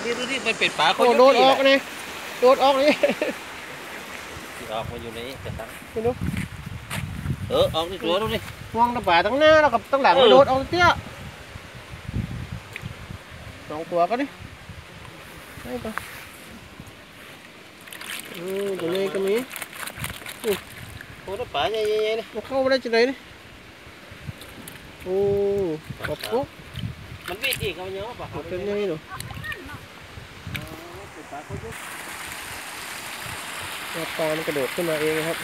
ดูดิดูดิมันเป็นปลาเขา โอ้ อยู่ โดดอ นี่ อก แหละ นี่โดดออกนี่ ที่ออกมาอยู่ในกระชัง ไม่รู้ เออออกนี่ตัวดูดิ มองตะป่าตั้งหน้าแล้วกับตั้งหลัง เออ มันโดดออกเตี้ยสองตัวก็ดิให้ไปอืมตัวนี้ก็มี โอ้ยปลาใหญ่ๆนี่ มันเข้ามาได้จังไหนนี่โอ้ขอบปุ๊บ มันวิ่งอีกเอาเยอะปะ ขอบเป็นยังไงหนู เป็นปลาเขาอยู่แล้วปลามันกระโดดขึ้นมาเองครับ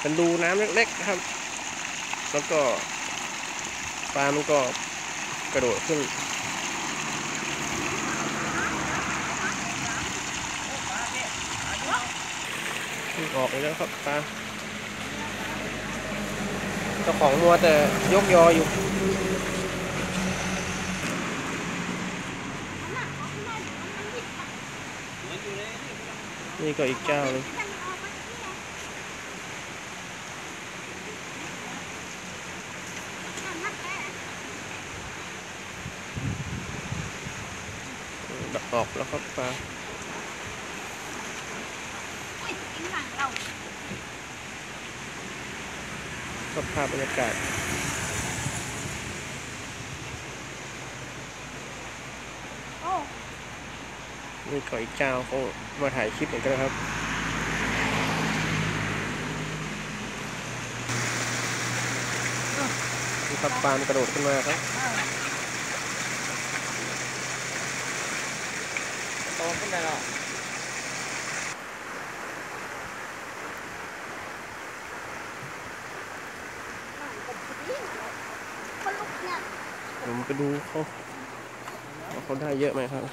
เป็นรูน้ำเล็กๆครับ แล้วก็ปลามันก็กระโดดขึ้น ออกอีกแล้วครับปลาเจ้าของมัวแต่ยกยออยู่ นี่ก็อีกเจ้าหนึงออกแล้วครับปลา ก็ภาพบรรยากาศนี่ก็อีกเจ้าเขามาถ่ายคลิปเหมือนกันนะครับนี่ครับปานกระโดดขึ้นมาครับโตขึ้นได้แล้ว ผมไปดูเขาว่าเขาได้เยอะไหมครับ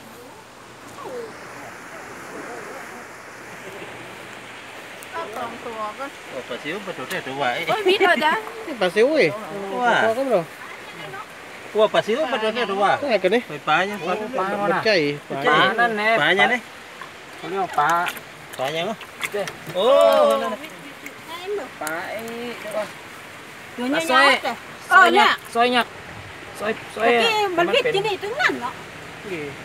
สองตัวก็ โอ้ปลาซิวปลาตัวเท่ตัวไหว โอ้ยพิษเหรอจ๊ะ นี่ปลาซิวอีก ว่า พอก็ไม่หรอก ลัวปลาซิวปลาตัวเท่ตัวไหว ได้กันนี่ ไปปลายังปลา ปลามันใจปลา ปลานั่นแน่ปลายังนี่ เขาเรียกว่าปลา ปลายังโอ้นั่น ปลาไอ้เรียกว่า อยู่เนี่ยๆจ้ะเออเนี่ย ซอยหยัก ซอยซอยเมื่อกี้มันพิษเป็นที่นี่ถึงนั่นเนาะ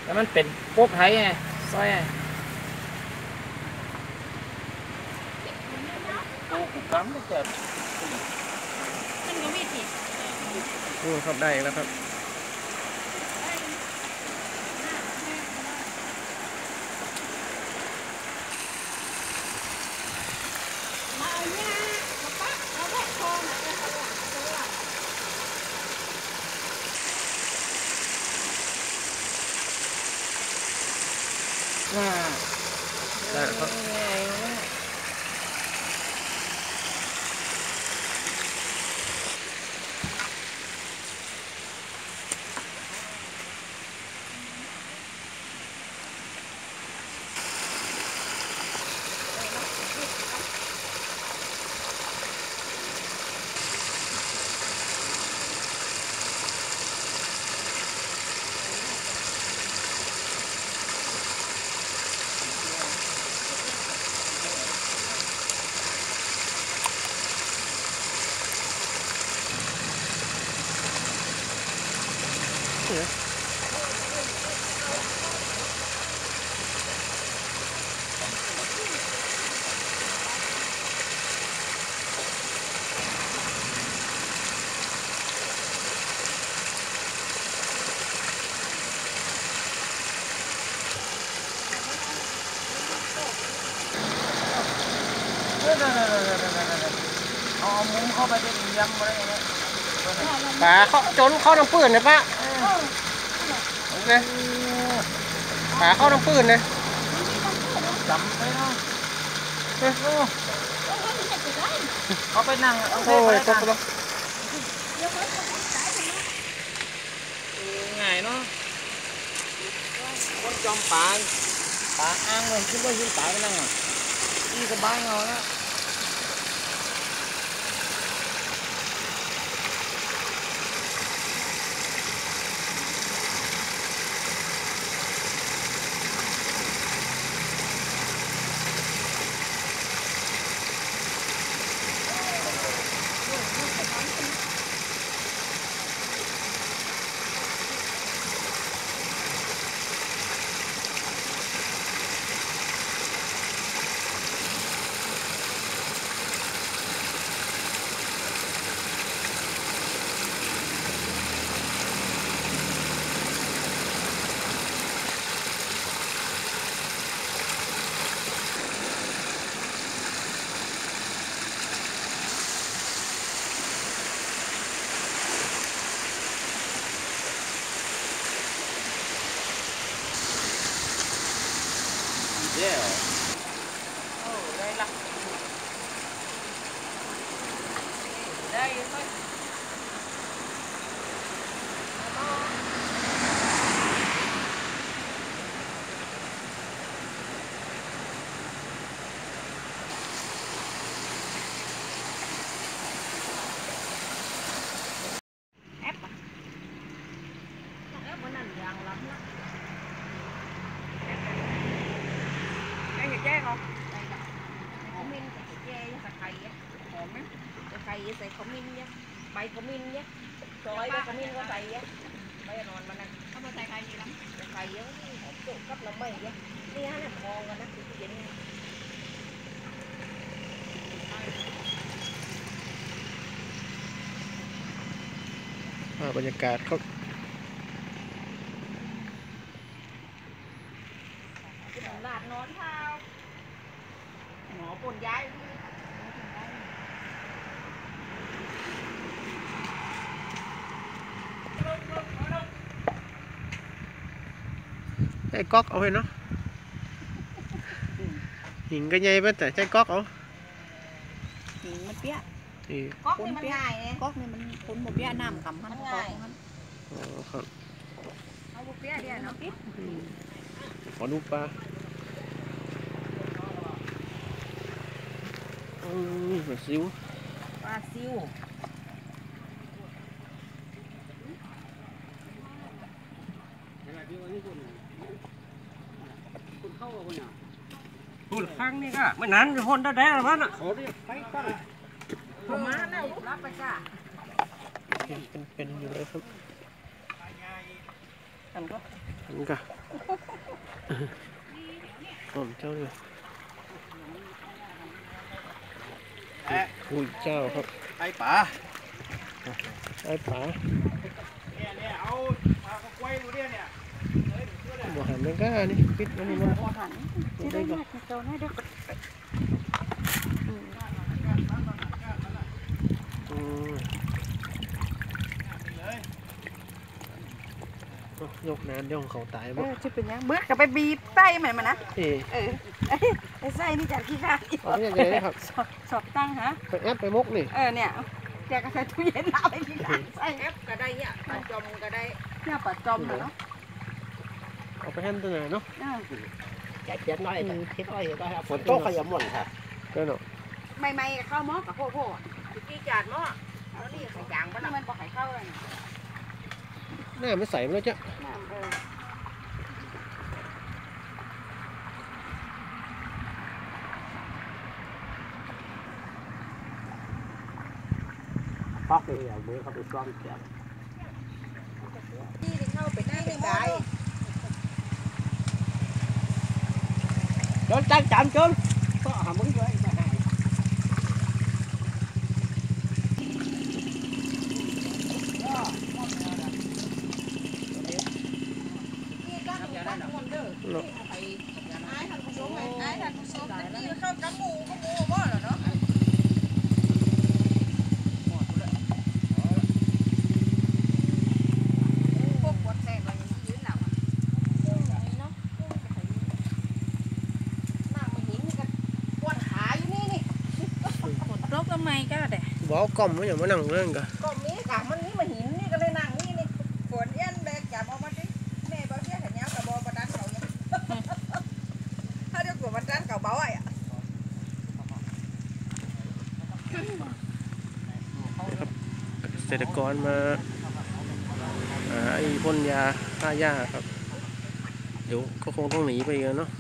แล้วมันเป็นพวกไทยไงซอยไงโอ้กูกำไม่เจอมันก็วิธีดูครับได้อีกแล้วครับ มาเอาเนี่ยมาปะเอาแค่คอน่ะเอาเข้าหลังตัว ได้แล้วครับ เอามุ้งเข้าไปเป็นยำอะไรอย่างเงี้ยปลาเขาจนเข้าน้ำปืนเลยปะเนี่ยปลาเข้าน้ำปืนเลยจำไปเนาะเขาไปนั่งเอาไปโอ้ไปยตกนั่งแล้วง่ายเนาะคนจอมปลาปลาอ้างเลยคิดว่ายืนปลาไปนั่งอะนี่สบายเงาแล้ว Yeah. Oh, they like. There you go. Khay với sạc có min nhá bay có min nhá rồi bay có min có sạc á bay ngon mà nè không có sạc khay gì lắm sạc khay á hòm chỗ cấp là mày á đi hắn là ngon rồi đó thì cái gì nè อ่าบรรยากาศครับ cóc ở nó. Nhìn cái nhây bất tại trái cóc ở nhìn mất biết thì cóc thì cóc thì mình cuốn một bia nằm cầm hắn cóc hắn ờ không. Nó một bia đi nó ít có nút ba. Ừ, xíu. Ba xíu. คิดขอดูปลาอืมปลาซิวปลาซิวพูดข้างนี่ก็มันนั้นจะพ้นได้แด้หรือมันอะผมมาแล้วรับไปจ้าเป็นเป็นอยู่เลยครับกันก็อันนี้ก็หอมเจ้าเลยอุ้ยเจ้าครับไอ้ป๋าไอ้ป๋าเนี่ยเนี่ยเอาปลากระกวยดูเนี่ยเนี่ย บ่หันไม่กล้านี่ปิดอันนี้มันพอหันที่ได้ยากเจ้าให้เด็กอืมเอายกน้ำย่องเขาตายเอบ่อจะเป็นยังเบื่อก็ไปบีบไส้มันมานะเอ๊ะเออไอ้ไส้นี่จากขี้ข้าอีกเอาไม่ใช่เลยนะครับสอบสอบตั้งฮะไปแอปไปมกนี่เออเนี่ยแกก็ใส่ตู้เย็นเอาไปขี้ข้าไส้แอปก็ได้เนี่ยปลาจอมก็ได้เนี่ยปลาจอมเนาะ เอาไปแฮนตัวไหนเนาะใจเจ็ดน้อยคิดน้อยก็ฝนตกขยำหม่นค่ะก็เนาะใหม่ๆเข้าหม้อกับโพโพกี่จานหม้อแล้วนี่ใส่จางปะล่ะมันบอกให้เข้าเลยหน้าไม่ใสมาแล้วจ้ะน้ำเออพอกเลยเอามือเข้าไปซ้อมแขนที่เข้าไปได้ไม่ได้ Rồi chắc chạm chứ. Có hả mứng vậy. บอกเอากล่อมไว้อย่างมานั่งเรื่องกันก็มีกะมันนี่มาหินนี่ก็เลยนั่งนี่นี่ฝนเอี้ยนแบกจับเอามาดิแม่บอกเที่ยขันยาวกับบอประดันเขาเนี่ยถ้าเรียกว่าประดันเขาเบาอะเกษตรกรมาหาไอ้พ่นยาฆ่าหญ้าครับ เดี๋ยวก็คงต้องหนีไปอีกันเนาะ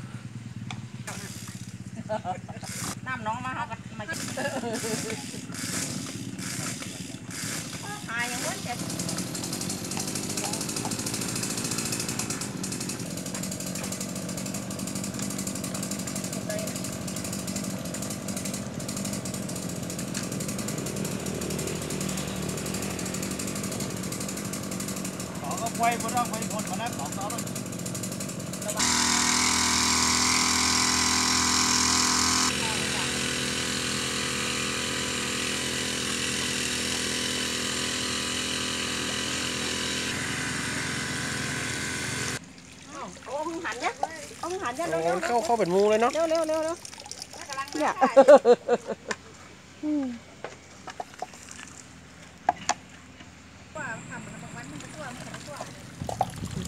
น้ำน้องมาเขาก็มา hoài không quên chụp quay vô đó quay vô đó nó có đó บ ขอกระกวยบ่ต้องไปคนมานั้นของเขา โอ้มึงหันเนี่ยโ เอาอาหารยัน โอ้ เร็ว มันเข้าเข้าเป็นหมูเลยเนาะ เร็วเร็วเร็วเร็วเนี่ย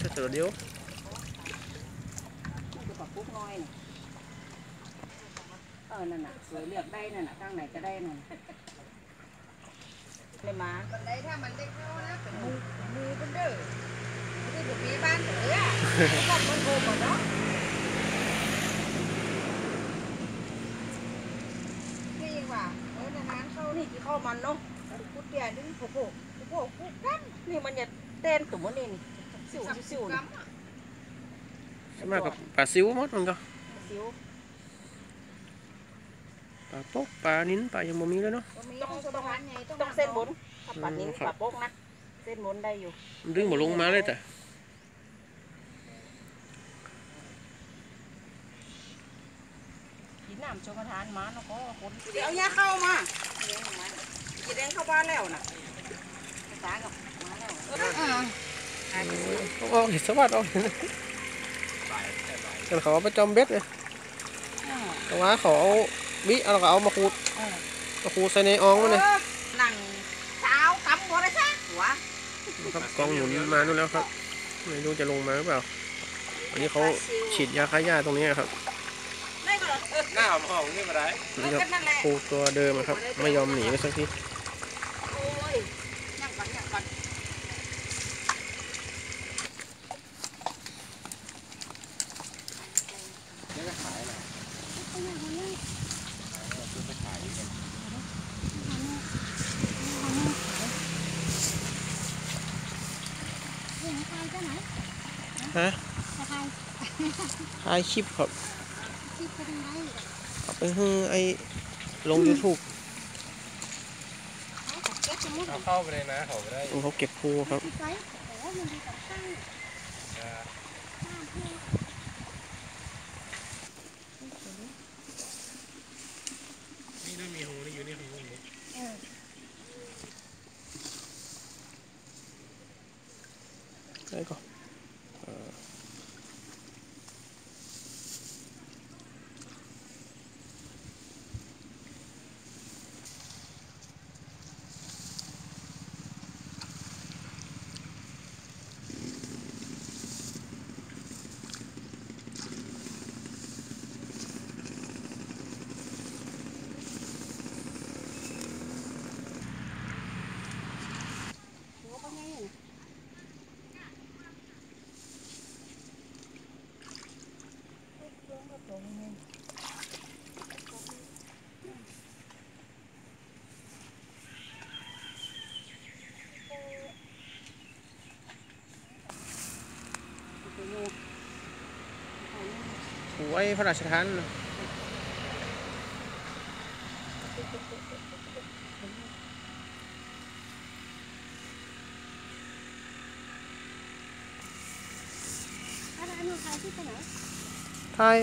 จะเจอเดียว คือปรับปุ๊กน้อยน่ะเออนั่นน่ะสวยเลือกได้นั่นน่ะข้างไหนก็ได้นั่นเลยมา บันไดถ้ามันได้เข้านะเป็นมูมูเป็นเด้อไม่ได้ถูกมีบ้านเถอ món này xỉu xỉu xỉu lắm Cái này bà xíu mất rồi cơ Xíu. Bà bốc bà nín bà dùng bò mì đó. Nó Tông sen bốn Bà nín bà bốc nát. Sen bốn đây dù. Đứng một lông má đấy ta Chín làm cho con hán má nó có khốn Đéo nha khâu mà. Chị đang khâu. Ba lèo nè. Tá gặp má lèo. Ừ. องเส้นบนถ้าปัดนี้ปัดโป๊กนะเส้นบนได้อยู่มันดึงบ่ลงมาเลยแต่กินน้ำชมทานมาแล้วก็คนเดี๋ยวย่าเข้ามาจีแดงเข้าบ้านแล้วน่ะสากับมาแล้วเอาเอาเห็ดสวัสดเอาเห็ดกันเขาเอาไปจอมเบ็ดเลยแต่ว่าเขาเอาบิเอาแล้วก็เอามาขูดมาขูดใส่ในอ่องมันเลยนั่งเช้ากำบ่ได้ซะหัวครับกองหนุนมานู่นแล้วครับ ไม่รู้จะลงมาหรือเปล่า อันนี้เขาฉีดยาฆ่าหญ้าตรงนี้ครับได้ก็เหรอหน้าห้องนี่มาได้นี่ครับก็นั่นแหละครูตัวเดิมอะครับ ไม่ยอมหนีไปสักที โอ้ยยังก่อนยังก่อน ฮะถ่ายคลิปครับเอาไปให้ไอ้ลง YouTube เอาเข้าไปเลยนะเขาไปได้เขาเก็บครูครับ หูไอ้พระราชทานน่ะอะไรหนูขายที่ไหนถ่าย